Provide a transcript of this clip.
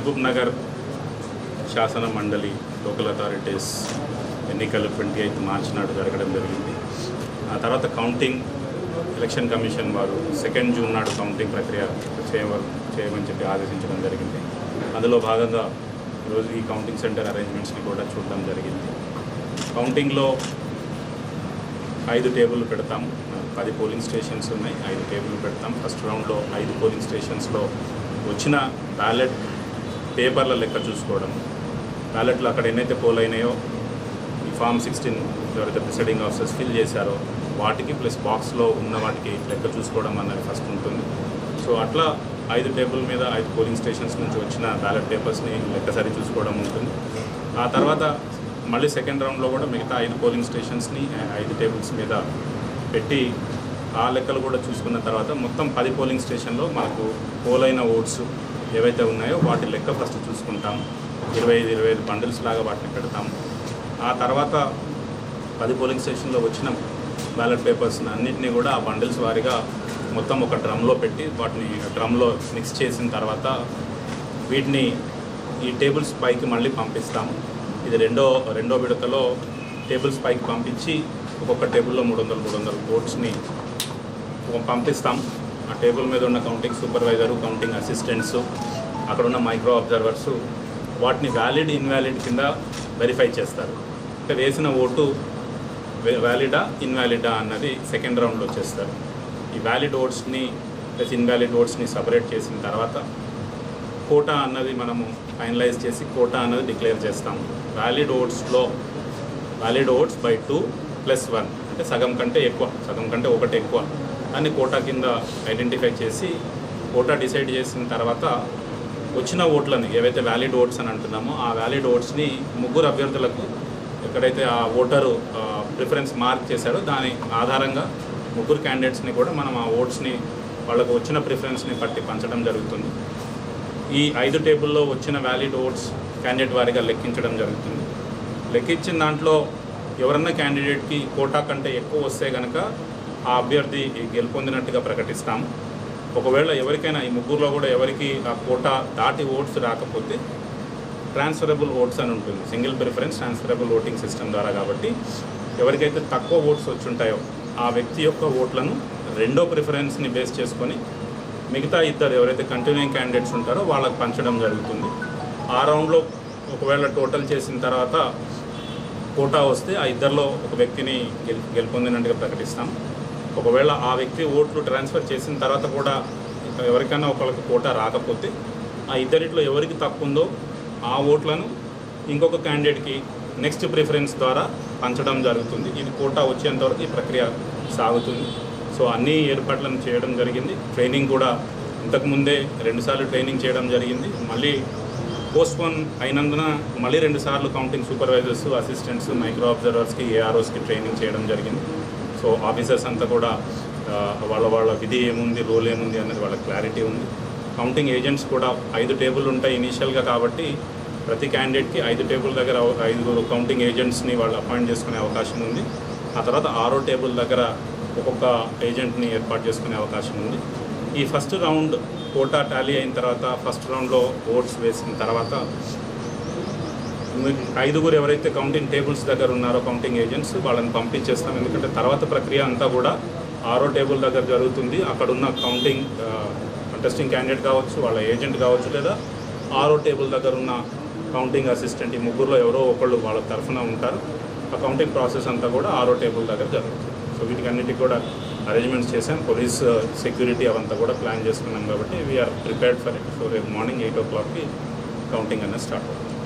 మహబూబ్ నగర్ శాసన మండలి local authorities ఎన్నికలు ట్వంటీ ఎయిత్ మార్చి నాడు జరగడం జరిగింది. ఆ తర్వాత కౌంటింగ్ ఎలక్షన్ కమిషన్ వారు సెకండ్ జూన్ నాడు కౌంటింగ్ ప్రక్రియ చేయవ చేయమని చెప్పి ఆదేశించడం జరిగింది. అందులో భాగంగా ఈరోజు ఈ కౌంటింగ్ సెంటర్ అరేంజ్మెంట్స్ని కూడా చూడడం జరిగింది. కౌంటింగ్లో ఐదు టేబుల్ పెడతాం. పది పోలింగ్ స్టేషన్స్ ఉన్నాయి. ఐదు టేబుల్ పెడతాం. ఫస్ట్ రౌండ్లో ఐదు పోలింగ్ స్టేషన్స్లో వచ్చిన బ్యాలెట్ పేపర్ల లెక్క చూసుకోవడం. బ్యాలెట్లు అక్కడ ఎన్నైతే పోల్ అయినాయో ఈ ఫామ్ సిక్స్టీన్ ఎవరైతే ప్రిసైడింగ్ ఆఫీసర్స్ ఫిల్ చేశారో వాటికి ప్లస్ బాక్స్లో ఉన్న వాటికి లెక్క చూసుకోవడం అన్నది ఫస్ట్ ఉంటుంది. సో అట్లా ఐదు టేబుల్ మీద ఐదు పోలింగ్ స్టేషన్స్ నుంచి వచ్చిన బ్యాలెట్ పేపర్స్ని లెక్కసరి చూసుకోవడం ఉంటుంది. ఆ తర్వాత మళ్ళీ సెకండ్ రౌండ్లో కూడా మిగతా ఐదు పోలింగ్ స్టేషన్స్ని ఐదు టేబుల్స్ మీద పెట్టి ఆ లెక్కలు కూడా చూసుకున్న తర్వాత మొత్తం పది పోలింగ్ స్టేషన్లో మనకు పోలైన ఓట్స్ ఏవైతే ఉన్నాయో వాటి లెక్క ఫస్ట్ చూసుకుంటాం. ఇరవై ఐదు ఇరవై ఐదు బండిల్స్ లాగా వాటిని పెడతాం. ఆ తర్వాత పది పోలింగ్ స్టేషన్లో వచ్చిన బ్యాలెట్ పేపర్స్ అన్నింటినీ కూడా ఆ బండిల్స్ వారిగా మొత్తం ఒక డ్రమ్లో పెట్టి వాటిని డ్రమ్లో మిక్స్ చేసిన తర్వాత వీటిని ఈ టేబుల్స్ పైకి మళ్ళీ పంపిస్తాం. ఇది రెండో రెండో విడతలో టేబుల్స్ పైకి పంపించి ఒక్కొక్క టేబుల్లో మూడు వందలు మూడు వందల ఓట్స్ని పంపిస్తాం. ఆ టేబుల్ మీద ఉన్న కౌంటింగ్ సూపర్వైజరు కౌంటింగ్ అసిస్టెంట్స్ అక్కడ ఉన్న మైక్రో అబ్జర్వర్స్ వాటిని వ్యాలిడ్ ఇన్వాలిడ్ కింద వెరిఫై చేస్తారు. అంటే వేసిన ఓటు వ్యాలిడా ఇన్వాలిడా అన్నది సెకండ్ రౌండ్లో చేస్తారు. ఈ వ్యాలిడ్ ఓట్స్ని ప్లస్ ఇన్వాలిడ్ ఓట్స్ని సపరేట్ చేసిన తర్వాత కోటా అన్నది మనము ఫైనలైజ్ చేసి కోటా అన్నది డిక్లేర్ చేస్తాము valid ఓట్స్లో valid votes by two plus one అంటే సగం కంటే ఎక్కువ సగం కంటే ఒకటి ఎక్కువ. దాన్ని కోటా కింద ఐడెంటిఫై చేసి కోటా డిసైడ్ చేసిన తర్వాత వచ్చిన ఓట్లని ఏవైతే వ్యాలిడ్ ఓట్స్ అని అంటున్నామో ఆ వ్యాలిడ్ ఓట్స్ని ముగ్గురు అభ్యర్థులకు ఎక్కడైతే ఆ ఓటరు ప్రిఫరెన్స్ మార్క్ చేశాడో దాని ఆధారంగా ముగ్గురు క్యాండిడేట్స్ని కూడా మనం ఆ ఓట్స్ని వాళ్ళకు వచ్చిన ప్రిఫరెన్స్ని బట్టి పంచడం జరుగుతుంది. ఈ ఐదు టేబుల్లో వచ్చిన వ్యాలిడ్ ఓట్స్ క్యాండిడేట్ వారిగా లెక్కించడం జరుగుతుంది. లెక్కించిన దాంట్లో ఎవరన్నా క్యాండిడేట్కి కోటా కంటే ఎక్కువ వస్తే కనుక ఆ అభ్యర్థి గెలుపొందినట్టుగా ప్రకటిస్తాం ఒకవేళ ఎవరికైనా ఈ ముగ్గురులో కూడా ఎవరికి ఆ కోటా దాటి ఓట్స్ రాకపోతే ట్రాన్స్ఫరబుల్ ఓట్స్ అని ఉంటుంది. Single preference transferable voting system ద్వారా కాబట్టి ఎవరికైతే తక్కువ ఓట్స్ వచ్చుంటాయో ఆ వ్యక్తి యొక్క ఓట్లను రెండో ప్రిఫరెన్స్ని బేస్ చేసుకొని మిగతా ఇద్దరు ఎవరైతే కంటిన్యూయింగ్ క్యాండిడేట్స్ ఉంటారో వాళ్ళకి పంచడం జరుగుతుంది. ఆ రౌండ్లో ఒకవేళ టోటల్ చేసిన తర్వాత కోటా వస్తే ఆ ఇద్దరిలో ఒక వ్యక్తిని గెలు గెలుపొందినట్టుగా ప్రకటిస్తాం ఒకవేళ ఆ వ్యక్తి ఓట్లు ట్రాన్స్ఫర్ చేసిన తర్వాత కూడా ఎవరికైనా ఒకరికి కోటా రాకపోతే ఆ ఇద్దరిట్లో ఎవరికి తక్కువ ఉందో ఆ ఓట్లను ఇంకొక క్యాండిడేట్కి నెక్స్ట్ ప్రిఫరెన్స్ ద్వారా పంచడం జరుగుతుంది. ఇది కోటా వచ్చేంతవరకు ఈ ప్రక్రియ సాగుతుంది. సో అన్ని ఏర్పాట్లను చేయడం జరిగింది. ట్రైనింగ్ కూడా ఇంతకుముందే రెండుసార్లు ట్రైనింగ్ చేయడం జరిగింది. మళ్ళీ పోస్ట్పోన్ అయినందున మళ్ళీ రెండుసార్లు కౌంటింగ్ సూపర్వైజర్స్ అసిస్టెంట్స్ మైక్రో అబ్జర్వర్స్కి ఏఆర్ఓస్కి ట్రైనింగ్ చేయడం జరిగింది. సో ఆఫీసర్స్ అంతా కూడా వాళ్ళ వాళ్ళ విధి ఏముంది రోల్ ఏముంది అనేది వాళ్ళ క్లారిటీ ఉంది. కౌంటింగ్ ఏజెంట్స్ కూడా ఐదు టేబుల్ ఉంటాయి ఇనీషియల్గా కాబట్టి ప్రతి క్యాండిడేట్కి ఐదు టేబుల్ దగ్గర ఐదుగురు కౌంటింగ్ ఏజెంట్స్ని వాళ్ళు అపాయింట్ చేసుకునే అవకాశం ఉంది. ఆ తర్వాత ఆరో టేబుల్ దగ్గర ఒక్కొక్క ఏజెంట్ని ఏర్పాటు చేసుకునే అవకాశం ఉంది. ఈ ఫస్ట్ రౌండ్ కోటా టాలీ అయిన తర్వాత ఫస్ట్ రౌండ్లో ఓట్స్ వేసిన తర్వాత ఐదుగురు ఎవరైతే కౌంటింగ్ టేబుల్స్ దగ్గర ఉన్నారో కౌంటింగ్ ఏజెంట్స్ వాళ్ళని పంపించేస్తాం. ఎందుకంటే తర్వాత ప్రక్రియ అంతా కూడా ఆరో టేబుల్ దగ్గర జరుగుతుంది. అక్కడ ఉన్న కౌంటింగ్ కంటెస్టింగ్ క్యాండిడేట్ కావచ్చు వాళ్ళ ఏజెంట్ కావచ్చు లేదా ఆరో టేబుల్ దగ్గర ఉన్న కౌంటింగ్ అసిస్టెంట్ ఈ ముగ్గురులో ఎవరో ఒకళ్ళు వాళ్ళ తరఫున ఉంటారు. ఆ కౌంటింగ్ ప్రాసెస్ అంతా కూడా ఆరో టేబుల్ దగ్గర జరుగుతుంది. సో వీటికి అన్నిటికీ కూడా అరేంజ్మెంట్స్ చేశాం. పోలీస్ సెక్యూరిటీ uh, అవంతా కూడా ప్లాన్ చేసుకున్నాం కాబట్టి we're prepared for it so రేపు మార్నింగ్ ఎయిట్ ఓ క్లాక్కి కౌంటింగ్ అనేది స్టార్ట్ అవుతుంది.